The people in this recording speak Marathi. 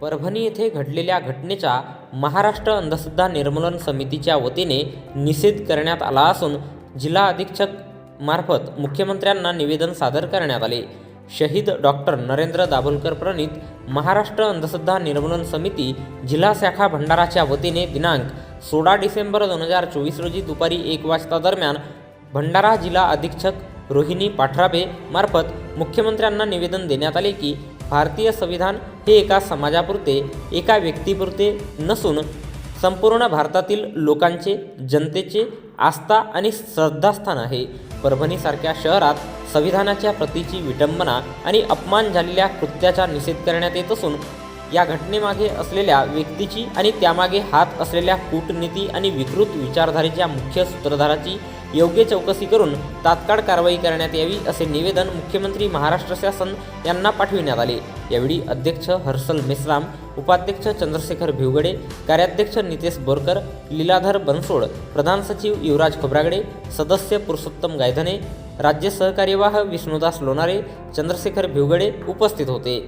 परभणी येथे घडलेल्या घटनेचा महाराष्ट्र अंधश्रद्धा निर्मूलन समितीच्या वतीने निषेध करण्यात आला असून जिल्हा अधीक्षक मार्फत मुख्यमंत्र्यांना निवेदन सादर करण्यात आले. शहीद डॉक्टर नरेंद्र दाभोलकर प्रणित महाराष्ट्र अंधश्रद्धा निर्मूलन समिती जिल्हा शाखा भंडाराच्या वतीने दिनांक सोळा डिसेंबर दोन हजार चोवीस रोजी दुपारी एक वाजता दरम्यान भंडारा जिल्हा अधीक्षक रोहिणी पाठराबे मार्फत मुख्यमंत्र्यांना निवेदन देण्यात आले की भारतीय संविधान हे एका समाजापुरते एका व्यक्तीपुरते नसून संपूर्ण भारतातील लोकांचे जनतेचे आस्था आणि श्रद्धास्थान आहे. परभणीसारख्या शहरात संविधानाच्या प्रतीची विटंबना आणि अपमान झालेल्या कृत्याचा निषेध करण्यात येत असून या घटनेमागे असलेल्या व्यक्तीची आणि त्यामागे हात असलेल्या कूटनीती आणि विकृत विचारधारेच्या मुख्य सूत्रधाराची योग्य चौकशी करून तात्काळ कारवाई करण्यात यावी असे निवेदन मुख्यमंत्री महाराष्ट्र शासन यांना पाठविण्यात आले. यावेळी अध्यक्ष हर्षल मेश्राम उपाध्यक्ष चंद्रशेखर भिवगडे कार्याध्यक्ष नितेश बोरकर लीलाधर बनसोड प्रधान सचिव युवराज खोब्रागडे सदस्य पुरुषोत्तम गायधने राज्य सहकार्यवाह विष्णुदास लोणारे चंद्रशेखर भिवगडे उपस्थित होते.